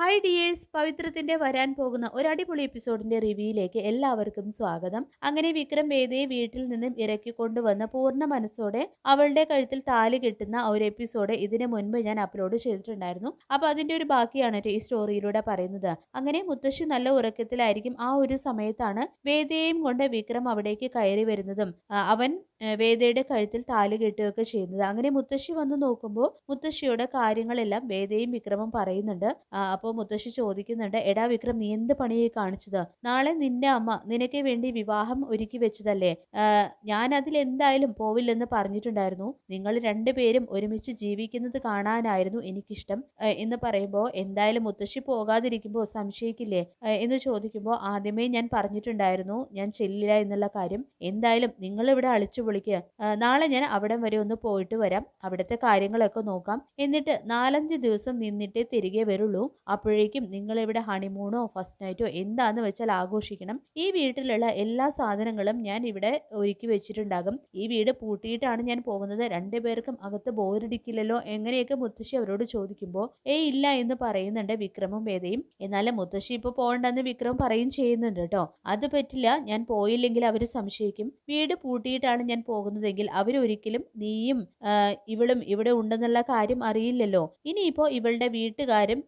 Hi dears പവിത്രത്തിന്റെ വരാൻ പോകുന്ന ഒരു അടിപൊളി എപ്പിസോഡിന്റെ റിവ്യൂയിലേക്ക് എല്ലാവർക്കും സ്വാഗതം. അങ്ങനെ വിക്രം വേദയെ വീട്ടിൽ നിന്നും ഇറക്കി കൊണ്ടുവന്ന പൂർണ മനസ്സോടെ അവളുടെ കഴുത്തിൽ താലി കിട്ടുന്ന ഒരു എപ്പിസോഡ് ഇതിനു മുൻപ് ഞാൻ അപ്ലോഡ് ചെയ്തിട്ടുണ്ടായിരുന്നു. അപ്പൊ അതിന്റെ ഒരു ബാക്കിയാണ് ഈ സ്റ്റോറിയിലൂടെ പറയുന്നത്. അങ്ങനെ മുത്തശ്ശി നല്ല ഉറക്കത്തിലായിരിക്കും ആ ഒരു സമയത്താണ് വേദയെയും കൊണ്ട് വിക്രം അവിടേക്ക് കയറി വരുന്നതും. അവൻ വേദയുടെ കഴുത്തിൽ താലി കെട്ടുകയൊക്കെ ചെയ്യുന്നത്. അങ്ങനെ മുത്തശ്ശി വന്ന് നോക്കുമ്പോൾ മുത്തശ്ശിയുടെ കാര്യങ്ങളെല്ലാം വേദയും വിക്രമും പറയുന്നുണ്ട്. അപ്പോൾ മുത്തശ്ശി ചോദിക്കുന്നുണ്ട് എടാ വിക്രം നീ എന്ത് പണിയെ കാണിച്ചത്? നാളെ നിന്റെ അമ്മ നിനക്ക് വേണ്ടി വിവാഹം ഒരുക്കി വെച്ചതല്ലേ? ഞാൻ അതിൽ എന്തായാലും പോവില്ലെന്ന് പറഞ്ഞിട്ടുണ്ടായിരുന്നു. നിങ്ങൾ രണ്ടുപേരും ഒരുമിച്ച് ജീവിക്കുന്നത് കാണാനായിരുന്നു എനിക്കിഷ്ടം എന്ന് പറയുമ്പോൾ എന്തായാലും മുത്തശ്ശി പോകാതിരിക്കുമ്പോൾ സംശയിക്കില്ലേ? എന്ന് ചോദിക്കുമ്പോൾ ആദ്യമേ ഞാൻ പറഞ്ഞിട്ടുണ്ടായിരുന്നു ഞാൻ ചെല്ലില്ല എന്നുള്ള കാര്യം. എന്തായാലും നിങ്ങൾ ഇവിടെ അളിച്ചു പൊളിക്കുക ആ, നാളെ ഞാൻ അവിടെ വരെ ഒന്ന് പോയിട്ട് വരാം. അവിടുത്തെ കാര്യങ്ങളൊക്കെ നോക്കാം. എന്നിട്ട് നാലഞ്ച് ദിവസം നിന്നിട്ടേ തിരികെ വരുള്ളൂ. അപ്പോഴേക്കും നിങ്ങൾ ഇവിടെ ഹണിമൂണോ ഫസ്റ്റ് നൈറ്റോ എന്താന്ന് വെച്ചാൽ ആഘോഷിക്കണം. ഈ വീട്ടിലുള്ള എല്ലാ സാധനങ്ങളും ഞാൻ ഇവിടെ ഒരുക്കി വെച്ചിട്ടുണ്ടാകും. ഈ വീട് പൂട്ടിയിട്ടാണ് ഞാൻ പോകുന്നത്. രണ്ടുപേർക്കും അകത്ത് ബോറടിക്കില്ലല്ലോ എങ്ങനെയൊക്കെ മുത്തശ്ശി അവരോട് ചോദിക്കുമ്പോൾ ഏയ് ഇല്ല എന്ന് പറയുന്നുണ്ട് വിക്രമും വേദയും. എന്നാലും മുത്തശ്ശി ഇപ്പോൾ പോകണ്ടെന്ന് വിക്രം പറയും ചെയ്യുന്നുണ്ട് കേട്ടോ. അത് പറ്റില്ല. ഞാൻ പോയില്ലെങ്കിൽ അവർ സംശയിക്കും. വീട് പൂട്ടിയിട്ടാണ് ഞാൻ പോകുന്നതെങ്കിൽ അവരൊരിക്കലും നീയും ഇവളും ഇവിടെ ഉണ്ടെന്നുള്ള കാര്യം അറിയില്ലല്ലോ. ഇനിയിപ്പോ ഇവളുടെ വീട്ടുകാരും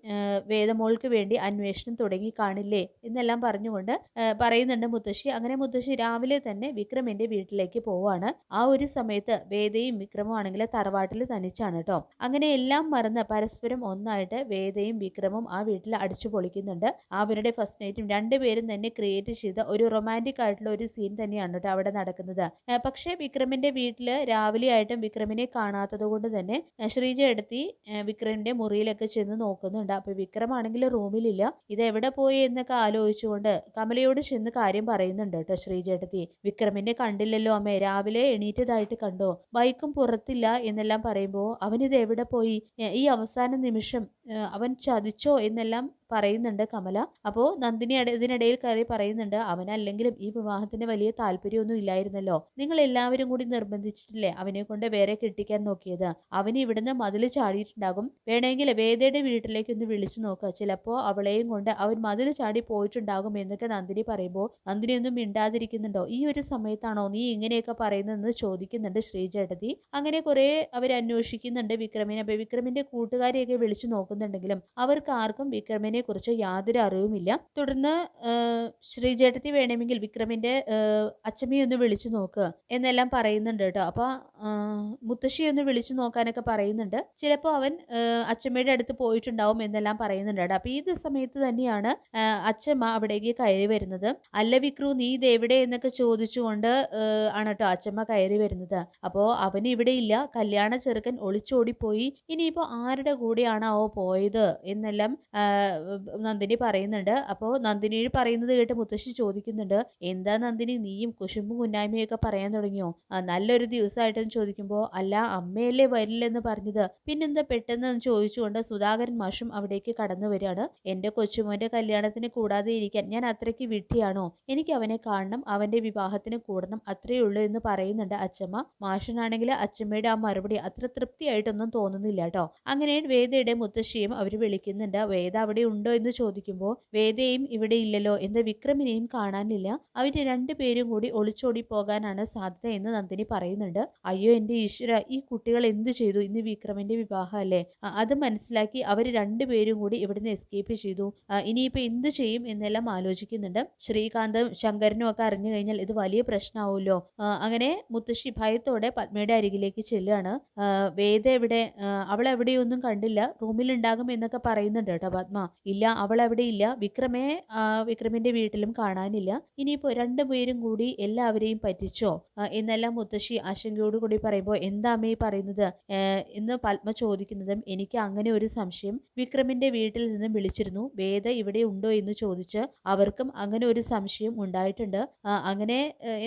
വേദമോൾക്ക് വേണ്ടി അന്വേഷണം തുടങ്ങി കാണില്ലേ എന്നെല്ലാം പറഞ്ഞുകൊണ്ട് പറയുന്നുണ്ട് മുത്തശ്ശി. അങ്ങനെ മുത്തശ്ശി രാവിലെ തന്നെ വിക്രമിന്റെ വീട്ടിലേക്ക് പോവാണ്. ആ ഒരു സമയത്ത് വേദയും വിക്രമും ആണെങ്കിൽ തറവാട്ടിൽ തനിച്ചാണ് കേട്ടോ അങ്ങനെ എല്ലാം മറന്ന് പരസ്പരം ഒന്നായിട്ട് വേദയും വിക്രമും ആ വീട്ടിൽ അടിച്ചു പൊളിക്കുന്നുണ്ട്. അവരുടെ ഫസ്റ്റ് നൈറ്റും രണ്ടുപേരും തന്നെ ക്രിയേറ്റ് ചെയ്ത ഒരു റൊമാന്റിക് ആയിട്ടുള്ള ഒരു സീൻ തന്നെയാണ് കേട്ടോ അവിടെ നടക്കുന്നത്. പക്ഷേ വിക്രമിന്റെ വീട്ടിൽ രാവിലെ ആയിട്ടും വിക്രമിനെ കാണാത്തത് കൊണ്ട് തന്നെ ശ്രീജ എടുത്തി വിക്രമിന്റെ മുറിയിലൊക്കെ ചെന്ന് നോക്കുന്നുണ്ട്. അപ്പൊ വിക്രമാണെങ്കിൽ റൂമിലില്ല. ഇത് എവിടെ പോയി എന്നൊക്കെ ആലോചിച്ചുകൊണ്ട് കമലയോട് ചെന്ന് കാര്യം പറയുന്നുണ്ട് കേട്ടോ ശ്രീജേട്ടത്തി വിക്രമിനെ കണ്ടില്ലല്ലോ അമ്മേ. രാവിലെ എണീറ്റതായിട്ട് കണ്ടോ? ബൈക്കും പുറത്തില്ല എന്നെല്ലാം പറയുമ്പോൾ അവനിത് എവിടെ പോയി? ഈ അവസാന നിമിഷം അവൻ ചതിച്ചോ എന്നെല്ലാം പറയുന്നുണ്ട് കമല. അപ്പോൾ നന്ദിനി ഇതിനിടയിൽ കയറി പറയുന്നുണ്ട് അവനല്ലെങ്കിലും ഈ വിവാഹത്തിന് വലിയ താല്പര്യമൊന്നും ഇല്ലായിരുന്നല്ലോ. നിങ്ങൾ എല്ലാവരും കൂടി നിർബന്ധിച്ചിട്ടില്ലേ അവനെ കൊണ്ട് വേറെ കെട്ടിക്കാൻ നോക്കിയത്? അവൻ ഇവിടുന്ന് മതിൽ ചാടിയിട്ടുണ്ടാകും. വേണമെങ്കിൽ വേദയുടെ വീട്ടിലേക്ക് ഒന്ന് വിളിച്ചു നോക്കുക ചിലപ്പോൾ അവളെയും കൊണ്ട് അവൻ മതിൽ ചാടി പോയിട്ടുണ്ടാകും എന്നൊക്കെ നന്ദിനി പറയുമ്പോൾ നന്ദിനി ഒന്നും മിണ്ടാതിരിക്കുന്നുണ്ടോ? ഈ ഒരു സമയത്താണോ നീ ഇങ്ങനെയൊക്കെ പറയുന്നതെന്ന് ചോദിക്കുന്നുണ്ട് ശ്രീചേട്ടത്തി അങ്ങനെ കുറെ അവർ അന്വേഷിക്കുന്നുണ്ട് വിക്രമിനെ. അപ്പൊ വിക്രമിന്റെ കൂട്ടുകാരെയൊക്കെ വിളിച്ചു നോക്കുന്നുണ്ടെങ്കിലും അവർക്ക് ആർക്കും വിക്രമിനെ കുറിച്ച് യാതൊരു അറിവുമില്ല. തുടർന്ന് ശ്രീചേട്ടത്തി വേണമെങ്കിൽ വിക്രമിന്റെ അച്ഛമ്മയെ ഒന്ന് വിളിച്ചു നോക്കുക എന്നെല്ലാം പറയുന്നുണ്ട് കേട്ടോ. അപ്പൊ മുത്തശ്ശി ഒന്ന് വിളിച്ചു നോക്കാനൊക്കെ പറയുന്നുണ്ട്. ചിലപ്പോൾ അവൻ അച്ഛമ്മയുടെ അടുത്ത് പോയിട്ടുണ്ടാവും എന്നെല്ലാം പറയുന്നുണ്ട് കേട്ടോ. അപ്പൊ ഈ സമയത്ത് തന്നെയാണ് അച്ഛമ്മ അവിടേക്ക് കയറി വരുന്നത്. അല്ല വിക്രു നീ ഇത് എവിടെ? എന്നൊക്കെ ചോദിച്ചുകൊണ്ട് ആണ് കേട്ടോ അച്ഛമ്മ കയറി വരുന്നത്. അപ്പോൾ അവൻ ഇവിടെ ഇല്ല. കല്യാണ ചെറുക്കൻ ഒളിച്ചോടിപ്പോയി. ഇനിയിപ്പോൾ ആരുടെ കൂടെയാണാവോ പോയത് എന്നെല്ലാം നന്ദിനി പറയുന്നുണ്ട്. അപ്പോൾ നന്ദിനി പറയുന്നത് കേട്ട് മുത്തശ്ശി ചോദിക്കുന്നുണ്ട് എന്താ നന്ദിനി നീയും കുശുമ്പും കുന്നായ്മയൊക്കെ പറയാൻ തുടങ്ങിയോ? നല്ലൊരു ദിവസമായിട്ടെന്ന് ചോദിക്കുമ്പോൾ അല്ല അമ്മയല്ലേ വരില്ലെന്ന് പറഞ്ഞത്. പിന്നെന്താ പെട്ടെന്ന് ചോദിച്ചുകൊണ്ട് സുധാകരൻ മാഷും അവിടേക്ക് കടന്നു വരികയാണ്. എന്റെ കൊച്ചുമോന്റെ കല്യാണത്തിന് കൂടാതെ ഇരിക്കാൻ ഞാൻ അത്രയ്ക്ക് വിട്ടിയാണോ എനിക്ക് അവനെ കാണണം അവന്റെ വിവാഹത്തിന് കൂടണം അത്രയേ ഉള്ളൂ എന്ന് പറയുന്നുണ്ട് അച്ചമ്മ. മാഷനാണെങ്കിൽ അച്ചമ്മയുടെ ആ മറുപടി അത്ര തൃപ്തിയായിട്ടൊന്നും തോന്നുന്നില്ല കേട്ടോ അങ്ങനെ വേദയുടെ മുത്തശ്ശിയും അവർ വിളിക്കുന്നുണ്ട്. വേദ അവിടെ ഉണ്ടോ എന്ന് ചോദിക്കുമ്പോൾ വേദയും ഇവിടെ ഇല്ലല്ലോ എന്താ വിക്രമിനെയും കാണാനില്ല. അവർ രണ്ടുപേരും കൂടി ഒളിച്ചോടി പോകാനാണ് സാധ്യത എന്ന് നന്ദിനി പറയുന്നുണ്ട്. അയ്യോ എന്റെ ഈശ്വര ഈ കുട്ടികൾ എന്ത് ചെയ്തു? ഇന്ന് വിക്രമിന്റെ വിവാഹം അല്ലേ? അത് മനസ്സിലാക്കി അവർ രണ്ടുപേരും കൂടി ഇവിടുന്ന് എസ്കേപ്പ് ചെയ്തു. ഇനിയിപ്പോൾ ഇനിയിപ്പോ എന്ത് ചെയ്യും എന്നെല്ലാം ആലോചിക്കുന്നുണ്ട്. ശ്രീകാന്തും ശങ്കരനും ഒക്കെ അറിഞ്ഞു കഴിഞ്ഞാൽ ഇത് വലിയ പ്രശ്നമാവുമല്ലോ. അങ്ങനെ മുത്തശ്ശി ഭയത്തോടെ പത്മയുടെ അരികിലേക്ക് ചെല്ലുകയാണ്. വേദ എവിടെ? അവൾ എവിടെയൊന്നും കണ്ടില്ല. റൂമിലുണ്ടാകും എന്നൊക്കെ പറയുന്നുണ്ട് കേട്ടോ പത്മ. ഇല്ല അവൾ അവിടെ ഇല്ല. വിക്രമേ വിക്രമിന്റെ വീട്ടിലും കാണാനില്ല. ഇനിയിപ്പോ രണ്ടുപേരും കൂടി എല്ലാവരെയും പറ്റിച്ചോ? എന്നെല്ലാം മുത്തശ്ശി ആശങ്കയോടുകൂടി പറയുമ്പോൾ എന്താ അമ്മ പറയുന്നത്? എന്ന് പത്മ ചോദിക്കുന്നതും എനിക്ക് അങ്ങനെ ഒരു സംശയം വിക്രമിന്റെ വീട്ടിൽ നിന്ന് വിളിച്ചിരുന്നു. വേദ ഇവിടെ ഉണ്ടോ എന്ന് ചോദിച്ച് അവർക്കും അങ്ങനെ ഒരു സംശയം ഉണ്ടായിട്ടുണ്ട്. അങ്ങനെ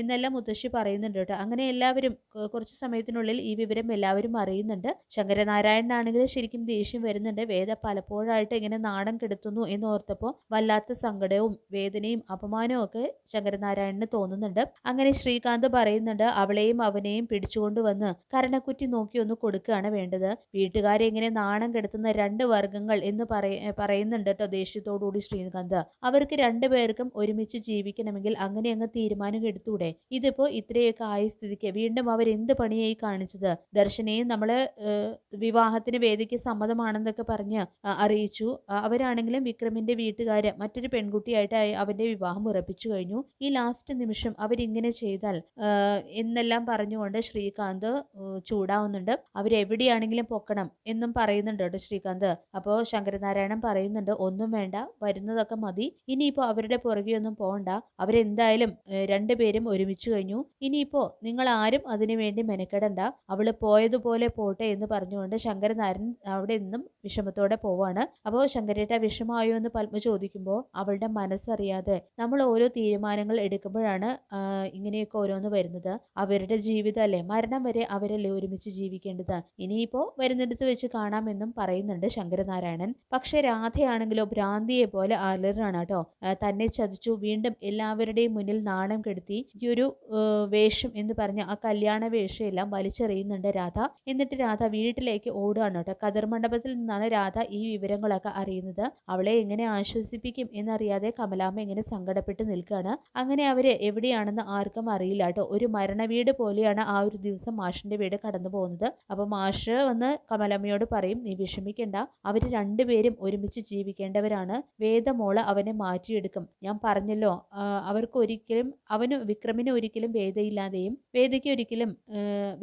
എന്നെല്ലാം മുത്തശ്ശി പറയുന്നുണ്ട് കേട്ടോ. അങ്ങനെ എല്ലാവരും കുറച്ച് സമയത്തിനുള്ളിൽ ഈ വിവരം എല്ലാവരും അറിയുന്നുണ്ട്. ശങ്കരനാരായണനാണെങ്കിൽ ശരിക്കും ദേഷ്യം വരുന്നുണ്ട്. വേദ പലപ്പോഴായിട്ട് ഇങ്ങനെ നാണം കെടുത്തുന്നു എന്ന് ഓർത്തപ്പോൾ വല്ലാത്ത സങ്കടവും വേദനയും അപമാനവും ഒക്കെ ശങ്കരനാരായണന് തോന്നുന്നുണ്ട്. അങ്ങനെ ശ്രീകാന്ത് പറയുന്നുണ്ട് അവളെയും അവനെയും പിടിച്ചുകൊണ്ടുവന്ന് കരണക്കുറ്റി നോക്കി ഒന്ന് കൊടുക്കുകയാണ് വേണ്ടത്. വീട്ടുകാരെ ഇങ്ങനെ നാണം കെടുത്തുന്ന രണ്ട് വർഗങ്ങൾ എന്ന് പറയ പറയുന്നുണ്ട് കേട്ടോ ദേഷ്യത്തോടുകൂടി ശ്രീകാന്ത്. അവർക്ക് രണ്ടുപേർക്കും ഒരുമിച്ച് ജീവിക്കണമെങ്കിൽ അങ്ങനെ അങ്ങ് തീരുമാനം എടുത്തൂടെ? ഇതിപ്പോ ഇത്രയൊക്കെ ആയ സ്ഥിതിക്ക് വീണ്ടും അവർ എന്ത് പണിയായി കാണിച്ചത്? ദർശനയും നമ്മൾ വിവാഹത്തിന് വേദിക്ക് സമ്മതമാണെന്നൊക്കെ പറഞ്ഞ് അറിയിച്ചു. അവരാണെങ്കിലും വിക്രമിന്റെ വീട്ടുകാര് മറ്റൊരു പെൺകുട്ടിയായിട്ട് അവന്റെ വിവാഹം ഉറപ്പിച്ചു കഴിഞ്ഞു. ഈ ലാസ്റ്റ് നിമിഷം അവരിങ്ങനെ ചെയ്താൽ എന്നെല്ലാം പറഞ്ഞുകൊണ്ട് ശ്രീകാന്ത് ചൂടാവുന്നുണ്ട്. അവരെവിടെയാണെങ്കിലും പൊക്കണം എന്നും പറയുന്നുണ്ട് കേട്ടോ ശ്രീകാന്ത്. അപ്പോൾ ശങ്കരനാരായണൻ പറയുന്നുണ്ട് ഒന്നും വേണ്ട വരുന്നതൊക്കെ മതി. ഇനിയിപ്പോൾ അവരുടെ പുറകെ ഒന്നും പോകണ്ട അവരെന്തായാലും രണ്ടുപേരും ഒരുമിച്ച് കഴിഞ്ഞു. ഇനിയിപ്പോ നിങ്ങൾ ആരും അതിനു വേണ്ടി മെനക്കെടണ്ട. അവൾ പോയതുപോലെ പോട്ടെ എന്ന് പറഞ്ഞുകൊണ്ട് ശങ്കരനാരൻ അവിടെ നിന്നും വിഷമത്തോടെ പോവാണ്. അപ്പോൾ ശങ്കരേട്ട വിഷമമായോ എന്ന് പത്മ ചോദിക്കുമ്പോൾ അവളുടെ മനസ്സറിയാതെ നമ്മൾ ഓരോ തീരുമാനങ്ങൾ എടുക്കുമ്പോഴാണ് ഇങ്ങനെയൊക്കെ ഓരോന്ന് വരുന്നത്. അവരുടെ ജീവിതമല്ലേ? മരണം വരെ അവരല്ലേ ഒരുമിച്ച് ജീവിക്കേണ്ടത്? ഇനിയിപ്പോ വരുന്നിടത്ത് വെച്ച് കാണാമെന്നും പറയുന്നുണ്ട് ശങ്കരനാരായണൻ. പക്ഷെ രാധയാണെങ്കിലോ ഭ്രാന്തിയെ പോലെ അലറാണ് കേട്ടോ. തന്നെ ചതിച്ചു വീണ്ടും എല്ലാവരുടെയും മുന്നിൽ നാണം കെടുത്തി ഈ ഒരു വേഷം എന്ന് പറഞ്ഞ ആ കല്യാണ വേഷം എല്ലാം വലിച്ചെറിയുന്നുണ്ട് രാധ. എന്നിട്ട് രാധ വീട്ടിലേക്ക് ഓടുകയാണ് കേട്ടോ. കതിർ മണ്ഡപത്തിൽ നിന്നാണ് രാധ ഈ വിവരങ്ങളൊക്കെ അറിയുന്നത് അവളെ എങ്ങനെ ആശ്വസിപ്പിക്കും എന്നറിയാതെ കമലാമ്മ എങ്ങനെ സങ്കടപ്പെട്ട് നിൽക്കുകയാണ്. അങ്ങനെ അവർ എവിടെയാണെന്ന് ആർക്കും അറിയില്ല കേട്ടോ. ഒരു മരണവീട് പോലെയാണ് ആ ഒരു ദിവസം മാഷിന്റെ വീട് കടന്നു പോകുന്നത്. അപ്പൊ മാഷ് വന്ന് കമലമ്മയോട് പറയും നീ വിഷമിക്കണ്ട. അവർ രണ്ടുപേരും ഒരുമിച്ച് ജീവിക്കേണ്ടവരാണ്. വേദമോൾ അവനെ മാറ്റിയെടുക്കും. ഞാൻ പറഞ്ഞല്ലോ അവർക്ക് ഒരിക്കലും അവന് വിക്രമിന് ഒരിക്കലും വേദയില്ലാതെയും വേദയ്ക്ക് ഒരിക്കലും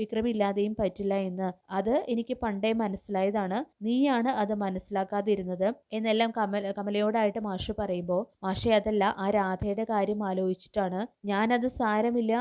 വിക്രമില്ലാതെയും പറ്റില്ല എന്ന്. അത് എനിക്ക് പണ്ടേ മനസ്സിലായതാണ്. നീയാണ് അത് മനസ്സിലാക്കാതിരുന്നത്. എന്നെല്ലാം കമൽ കമലയോടായിട്ട് മാഷ് പറയുമ്പോൾ മാഷെ അതല്ല ആ രാധയുടെ കാര്യം ആലോചിച്ചിട്ടാണ്. ഞാനത് സാരമില്ല.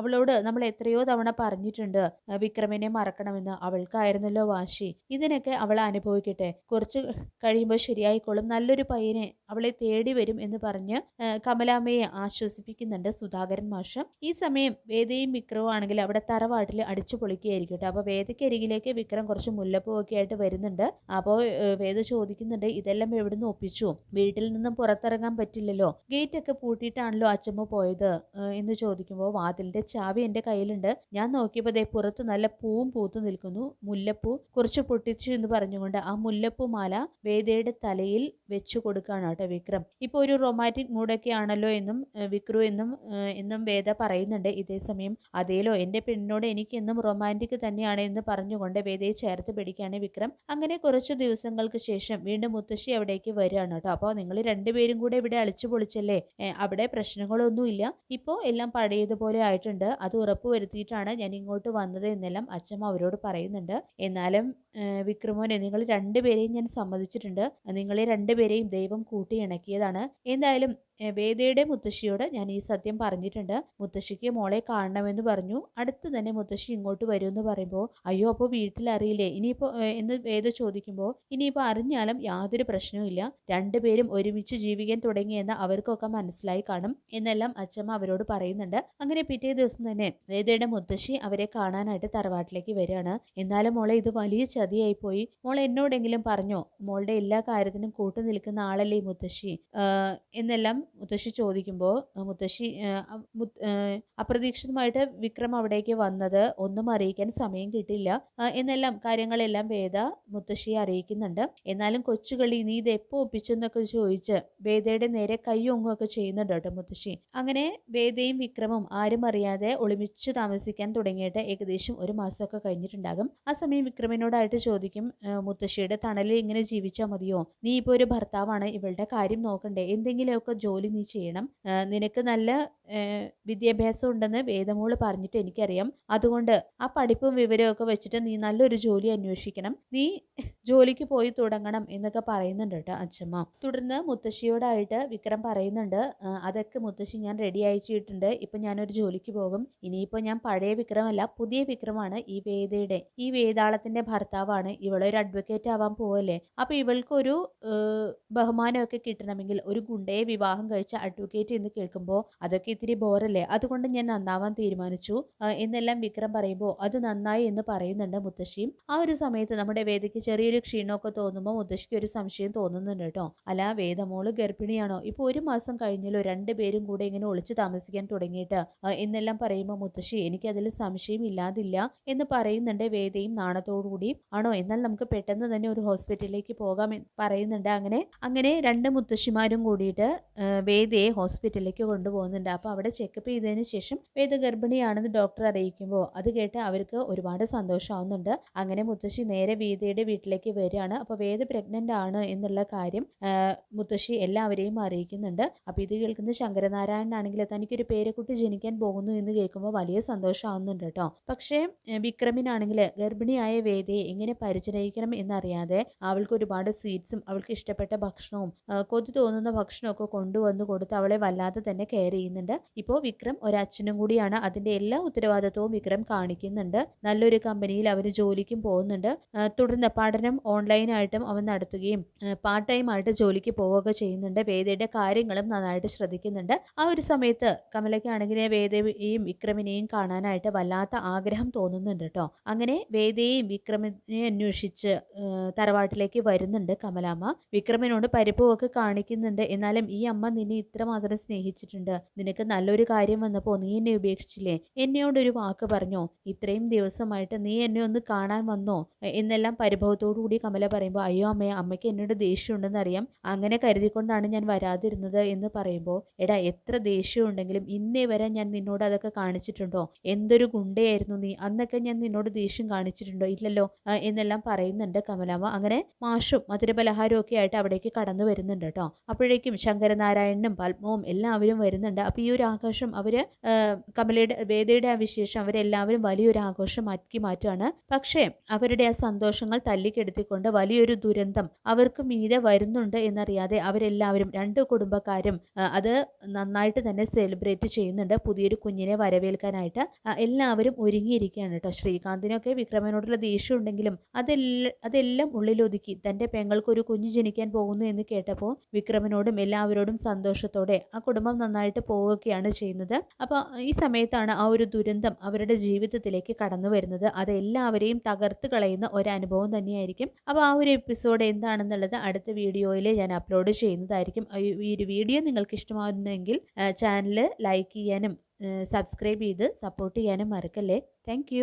അവളോട് നമ്മൾ എത്രയോ തവണ പറഞ്ഞിട്ടുണ്ട് വിക്രമിനെ മറക്കണമെന്ന്. അവൾക്കായിരുന്നല്ലോ വാശി. ഇതിനൊക്കെ അവൾ അനുഭവിക്കട്ടെ. കുറച്ച് കഴിയുമ്പോൾ ശരിയായിക്കോളും. നല്ലൊരു പയ്യനെ അവളെ തേടി വരും എന്ന് പറഞ്ഞ് കമലാമ്മയെ ആശ്വസിപ്പിക്കുന്നുണ്ട് സുധാകരൻ മാഷ്. ഈ സമയം വേദയും വിക്രവും ആണെങ്കിൽ അവിടെ തറവാട്ടിൽ അടിച്ചു പൊളിക്കുകയായിരിക്കും കേട്ടോ. അപ്പോൾ വേദയ്ക്ക് അരികിലേക്ക് വിക്രം കുറച്ച് മുല്ലപ്പൂ ഒക്കെ ആയിട്ട് വരുന്നുണ്ട്. അപ്പോൾ വേദ ചോദിക്കുന്നുണ്ട് ഇതെല്ലാം എവിടുന്ന് ഒപ്പിച്ചു? വീട്ടിൽ നിന്നും പുറത്തിറങ്ങാൻ പറ്റില്ലല്ലോ. ഗേറ്റ് ഒക്കെ പൂട്ടിയിട്ടാണല്ലോ അച്ഛമ്മ പോയത്? എന്ന് ചോദിക്കുമ്പോൾ വാതിലിന്റെ ചാവി എന്റെ കയ്യിലുണ്ട്. ഞാൻ നോക്കിയപ്പോൾ ദേ പുറത്ത് നല്ല പൂവും പൂത്തു നിൽക്കുന്നു. മുല്ലപ്പൂ കുറച്ച് പൊട്ടിച്ചു എന്ന് പറഞ്ഞുകൊണ്ട് ആ മുല്ലപ്പൂ മാല വേദയുടെ തലയിൽ വെച്ചു കൊടുക്കുകയാണ് കേട്ടോ വിക്രം. ഇപ്പൊ ഒരു റൊമാന്റിക് മൂഡൊക്കെ ആണല്ലോ എന്നും വിക്രു എന്നും എന്നും വേദ പറയുന്നുണ്ട്. ഇതേ സമയം അതേലോ എന്റെ പെണ്ണിനോട് എനിക്ക് എന്നും റൊമാന്റിക് തന്നെയാണ് എന്ന് പറഞ്ഞുകൊണ്ട് വേദയെ ചേർത്ത് പിടിക്കുകയാണ് വിക്രം. അങ്ങനെ കുറച്ച് ദിവസങ്ങൾക്ക് ശേഷം വീണ്ടും മുത്തശ്ശി അവിടേക്ക് വരികയാണ് കേട്ടോ. അപ്പോൾ നിങ്ങൾ രണ്ടുപേരും കൂടെ ഇവിടെ അളിച്ചു പൊളിച്ചല്ലേ? അവിടെ പ്രശ്നങ്ങളൊന്നുമില്ല ഇപ്പോൾ എല്ലാം പഴയതുപോലെ ആയിട്ടുണ്ട്. അത് ഉറപ്പ് വരുത്തിയിട്ടാണ് ഞാൻ ഇങ്ങോട്ട് വന്നത് എന്നെല്ലാം അച്ഛമ്മ അവരോട് പറയുന്നുണ്ട്. എന്നാലും വിക്രമോനെ നിങ്ങൾ രണ്ടുപേരെയും ഞാൻ സമ്മതിച്ചിട്ടുണ്ട്. നിങ്ങളെ രണ്ടുപേരെയും ദൈവം കൂട്ടി ഇണക്കിയതാണ്. എന്തായാലും വേദയുടെ മുത്തശ്ശിയോട് ഞാൻ ഈ സത്യം പറഞ്ഞിട്ടുണ്ട്. മുത്തശ്ശിക്ക് മോളെ കാണണമെന്ന് പറഞ്ഞു. അടുത്ത് തന്നെ മുത്തശ്ശി ഇങ്ങോട്ട് വരുമെന്ന് പറയുമ്പോൾ അയ്യോ അപ്പോൾ വീട്ടിലറിയില്ലേ? ഇനിയിപ്പോൾ എന്ന് വേദ ചോദിക്കുമ്പോൾ ഇനിയിപ്പോൾ അറിഞ്ഞാലും യാതൊരു പ്രശ്നവുമില്ല രണ്ടുപേരും ഒരുമിച്ച് ജീവിക്കാൻ തുടങ്ങിയെന്ന് അവർക്കൊക്കെ മനസ്സിലായി കാണും എന്നെല്ലാം അച്ഛമ്മ അവരോട് പറയുന്നുണ്ട്. അങ്ങനെ പിറ്റേ ദിവസം തന്നെ വേദയുടെ മുത്തശ്ശി അവരെ കാണാനായിട്ട് തറവാട്ടിലേക്ക് വരികയാണ്. എന്നാലും മോളെ ഇത് വലിയ ചതിയായി പോയി മോൾ എന്നോടെങ്കിലും പറഞ്ഞോ മോളുടെ എല്ലാ കാര്യത്തിനും കൂട്ടു നിൽക്കുന്ന ആളല്ലേ മുത്തശ്ശി? എന്നെല്ലാം മുത്തശ്ശി ചോദിക്കുമ്പോൾ മുത്തശ്ശി അപ്രതീക്ഷിതമായിട്ട് വിക്രം അവിടേക്ക് വന്നത് ഒന്നും അറിയിക്കാൻ സമയം കിട്ടില്ല. എന്നെല്ലാം കാര്യങ്ങളെല്ലാം വേദ മുത്തശ്ശിയെ അറിയിക്കുന്നുണ്ട്. എന്നാലും കൊച്ചുകളി നീ ഇത് ഒപ്പിച്ചു എന്നൊക്കെ ചോദിച്ച് വേദയുടെ നേരെ കൈയൊങ്ങുമൊക്കെ ചെയ്യുന്നുണ്ട് കേട്ടോ മുത്തശ്ശി. അങ്ങനെ വേദയും വിക്രമും ആരും അറിയാതെ ഒളിമിച്ച് താമസിക്കാൻ തുടങ്ങിയിട്ട് ഏകദേശം ഒരു മാസമൊക്കെ കഴിഞ്ഞിട്ടുണ്ടാകും. ആ സമയം വിക്രമിനോടായിട്ട് ചോദിക്കും "ആ, മുത്തശ്ശിയുടെ തണലിൽ ഇങ്ങനെ ജീവിച്ചാൽ മതിയോ? നീ ഇപ്പോൾ ഒരു ഭർത്താവാണ് ഇവളുടെ കാര്യം നോക്കണ്ടേ? എന്തെങ്കിലുമൊക്കെ ജോലി നീ ചെയ്യണം. നിനക്ക് നല്ല വിദ്യാഭ്യാസം ഉണ്ടെന്ന് വേദമോൾ പറഞ്ഞിട്ട് എനിക്കറിയാം. അതുകൊണ്ട് ആ പഠിപ്പും വിവരവും ഒക്കെ വെച്ചിട്ട് നീ നല്ലൊരു ജോലി അന്വേഷിക്കണം. നീ ജോലിക്ക് പോയി തുടങ്ങണം എന്നൊക്കെ പറയുന്നുണ്ട് കേട്ടോ അച്ഛമ്മ തുടർന്ന് മുത്തശ്ശിയോടായിട്ട് വിക്രം പറയുന്നുണ്ട് "ആ, അതൊക്കെ മുത്തശ്ശി ഞാൻ റെഡി അയച്ചിട്ടുണ്ട് ഇപ്പൊ ഞാനൊരു ജോലിക്ക് പോകും. ഇനിയിപ്പോൾ ഞാൻ പഴയ വിക്രമല്ല പുതിയ വിക്രമാണ് ഈ വേദയുടെ ഈ വേദാളത്തിന്റെ ഭർത്താവാണ്. ഇവളൊരു അഡ്വക്കേറ്റ് ആവാൻ പോവല്ലേ? അപ്പൊ ഇവൾക്കൊരു ബഹുമാനമൊക്കെ കിട്ടണമെങ്കിൽ ഒരു ഗുണ്ടയെ വിവാഹം വിവാഹം കഴിച്ച അഡ്വക്കേറ്റ് എന്ന് കേൾക്കുമ്പോൾ അതൊക്കെ ഇത്തിരി ബോറല്ലേ? അതുകൊണ്ട് ഞാൻ നന്നാവാൻ തീരുമാനിച്ചു. എന്നെല്ലാം വിക്രം പറയുമ്പോൾ അത് നന്നായി എന്ന് പറയുന്നുണ്ട് മുത്തശ്ശിയും ആ ഒരു സമയത്ത് നമ്മുടെ വേദയ്ക്ക് ചെറിയൊരു ക്ഷീണമൊക്കെ തോന്നുമ്പോൾ മുത്തശ്ശിക്ക് ഒരു സംശയം തോന്നുന്നുണ്ട് കേട്ടോ. അല്ല വേദമോൾ ഗർഭിണിയാണോ? ഇപ്പോൾ ഒരു മാസം കഴിഞ്ഞല്ലോ രണ്ടുപേരും കൂടെ ഇങ്ങനെ ഒളിച്ചു താമസിക്കാൻ തുടങ്ങിയിട്ട്. എന്നെല്ലാം പറയുമ്പോൾ മുത്തശ്ശി എനിക്കതിൽ സംശയം ഇല്ലാതില്ല എന്ന് പറയുന്നുണ്ട് വേദയും നാണത്തോടുകൂടി ആണോ? എന്നാൽ നമുക്ക് പെട്ടെന്ന് തന്നെ ഒരു ഹോസ്പിറ്റലിലേക്ക് പോകാം പറയുന്നുണ്ട്. അങ്ങനെ അങ്ങനെ രണ്ട് മുത്തശ്ശിമാരും കൂടിയിട്ട് വേദയെ ഹോസ്പിറ്റലിലേക്ക് കൊണ്ടുപോകുന്നുണ്ട്. അപ്പോൾ അവിടെ ചെക്കപ്പ് ചെയ്തതിന് ശേഷം വേദ ഗർഭിണിയാണെന്ന് ഡോക്ടർ അറിയിക്കുമ്പോൾ അത് കേട്ട് അവർക്ക് ഒരുപാട് സന്തോഷമാവുന്നുണ്ട്. അങ്ങനെ മുത്തശ്ശി നേരെ വേദയുടെ വീട്ടിലേക്ക് വരികയാണ്. അപ്പോൾ വേദ പ്രഗ്നന്റ് ആണ് എന്നുള്ള കാര്യം മുത്തശ്ശി എല്ലാവരെയും അറിയിക്കുന്നുണ്ട്. അപ്പോൾ ഇത് കേൾക്കുന്ന ശങ്കരനാരായണൻ ആണെങ്കിൽ തനിക്കൊരു പേരക്കുട്ടി ജനിക്കാൻ പോകുന്നു എന്ന് കേൾക്കുമ്പോൾ വലിയ സന്തോഷമാവുന്നുണ്ട് കേട്ടോ. പക്ഷേ വിക്രമിനാണെങ്കിൽ ഗർഭിണിയായ വേദയെ എങ്ങനെ പരിചരിക്കണം എന്നറിയാതെ അവൾക്ക് ഒരുപാട് സ്വീറ്റ്സും അവൾക്ക് ഇഷ്ടപ്പെട്ട ഭക്ഷണവും കൊതി തോന്നുന്ന ഭക്ഷണമൊക്കെ കൊണ്ടുവന്ന് കൊടുത്ത് അവളെ വല്ലാതെ തന്നെ കെയർ ചെയ്യുന്നുണ്ട്. ഇപ്പോൾ വിക്രം ഒരച്ഛനും കൂടിയാണ്. അതിന്റെ എല്ലാ ഉത്തരവാദിത്വവും വിക്രം കാണിക്കുന്നുണ്ട്. നല്ലൊരു കമ്പനിയിൽ അവർ ജോലിക്കും പോകുന്നുണ്ട്. തുടർന്ന് പഠനം ഓൺലൈനായിട്ടും അവൻ നടത്തുകയും പാർട്ട് ടൈം ആയിട്ട് ജോലിക്ക് പോവുക ചെയ്യുന്നുണ്ട്. വേദയുടെ കാര്യങ്ങളും നന്നായിട്ട് ശ്രദ്ധിക്കുന്നുണ്ട്. ആ ഒരു സമയത്ത് കമലയ്ക്കാണെങ്കിൽ വേദയെയും വിക്രമിനെയും കാണാനായിട്ട് വല്ലാത്ത ആഗ്രഹം തോന്നുന്നുണ്ട് കേട്ടോ. അങ്ങനെ വേദയെയും വിക്രമിനെ അന്വേഷിച്ച് തറവാട്ടിലേക്ക് വരുന്നുണ്ട് കമലാമ്മ. വിക്രമിനോട് പരിപ്പുമൊക്കെ കാണിക്കുന്നുണ്ട്. എന്നാലും ഈ അമ്മ നിന്നെ ഇത്രമാത്രം സ്നേഹിച്ചിട്ടുണ്ട്. നിനക്ക് നല്ലൊരു കാര്യം വന്നപ്പോൾ നീ എന്നെ ഉപേക്ഷിച്ചില്ലേ? എന്നോടൊരു വാക്ക് പറഞ്ഞോ? ഇത്രയും ദിവസമായിട്ട് നീ എന്നെ ഒന്ന് കാണാൻ വന്നോ? എന്നെല്ലാം പരിഭവത്തോടു കൂടി കമല പറയുമ്പോൾ അയ്യോ അമ്മയെ അമ്മയ്ക്ക് എന്നോട് ദേഷ്യമുണ്ടെന്ന് അറിയാം അങ്ങനെ കരുതിക്കൊണ്ടാണ് ഞാൻ വരാതിരുന്നത് എന്ന് പറയുമ്പോൾ എടാ എത്ര ദേഷ്യമുണ്ടെങ്കിലും ഇന്നേ വരെ ഞാൻ നിന്നോട് അതൊക്കെ കാണിച്ചിട്ടുണ്ടോ? എന്തൊരു ഗുണ്ടയായിരുന്നു നീ. അന്നൊക്കെ ഞാൻ നിന്നോട് ദേഷ്യം കാണിച്ചിട്ടുണ്ടോ? ഇല്ലല്ലോ എന്നെല്ലാം പറയുന്നുണ്ട് കമലാമ്മ. അങ്ങനെ മാഷും മധുരപലഹാരവും ഒക്കെ ആയിട്ട് അവിടേക്ക് കടന്നു വരുന്നുണ്ട് കേട്ടോ. അപ്പോഴേക്കും ശങ്കരനാരായണനും പത്മവും എല്ലാവരും വരുന്നുണ്ട്. അപ്പോൾ ഈ ഒരു ആഘോഷം അവർ കമലയുടെ വേദയുടെ ആ വിശേഷം അവരെല്ലാവരും വലിയൊരു ആഘോഷം ആക്കി മാറ്റുകയാണ് പക്ഷേ അവരുടെ ആ സന്തോഷങ്ങൾ തല്ലിക്കെടുത്തിക്കൊണ്ട് വലിയൊരു ദുരന്തം അവർക്ക് മീതെ വരുന്നുണ്ട് എന്നറിയാതെ അവരെല്ലാവരും രണ്ട് കുടുംബക്കാരും അത് നന്നായിട്ട് തന്നെ സെലിബ്രേറ്റ് ചെയ്യുന്നുണ്ട്. പുതിയൊരു കുഞ്ഞിനെ വരവേൽക്കാനായിട്ട് എല്ലാവരും ഒരുങ്ങിയിരിക്കുകയാണ് കേട്ടോ. ശ്രീകാന്തിനൊക്കെ വിക്രമനോടുള്ള ദേഷ്യം ഉണ്ടെങ്കിലും അതെല്ലാം അതെല്ലാം ഉള്ളിലൊതുക്കി തന്റെ പെങ്ങൾക്കൊരു കുഞ്ഞ് ജനിക്കാൻ പോകുന്നു എന്ന് കേട്ടപ്പോൾ വിക്രമനോടും എല്ലാവരോടും സന്തോഷത്തോടെ ആ കുടുംബം നന്നായിട്ട് പോവുകയാണ് ചെയ്യുന്നത്. അപ്പോൾ ഈ സമയത്താണ് ആ ഒരു ദുരന്തം അവരുടെ ജീവിതത്തിലേക്ക് കടന്നു വരുന്നത്. അത് എല്ലാവരെയും തകർത്ത് കളയുന്ന ഒരു അനുഭവം തന്നെയായിരിക്കും. അപ്പോൾ ആ ഒരു എപ്പിസോഡ് എന്താണെന്നുള്ളത് അടുത്ത വീഡിയോയിൽ ഞാൻ അപ്ലോഡ് ചെയ്യുന്നതായിരിക്കും. ഈ ഒരു വീഡിയോ നിങ്ങൾക്ക് ഇഷ്ടമാകുന്നെങ്കിൽ ചാനൽ ലൈക്ക് ചെയ്യാനും സബ്സ്ക്രൈബ് ചെയ്ത് സപ്പോർട്ട് ചെയ്യാനും മറക്കല്ലേ. താങ്ക്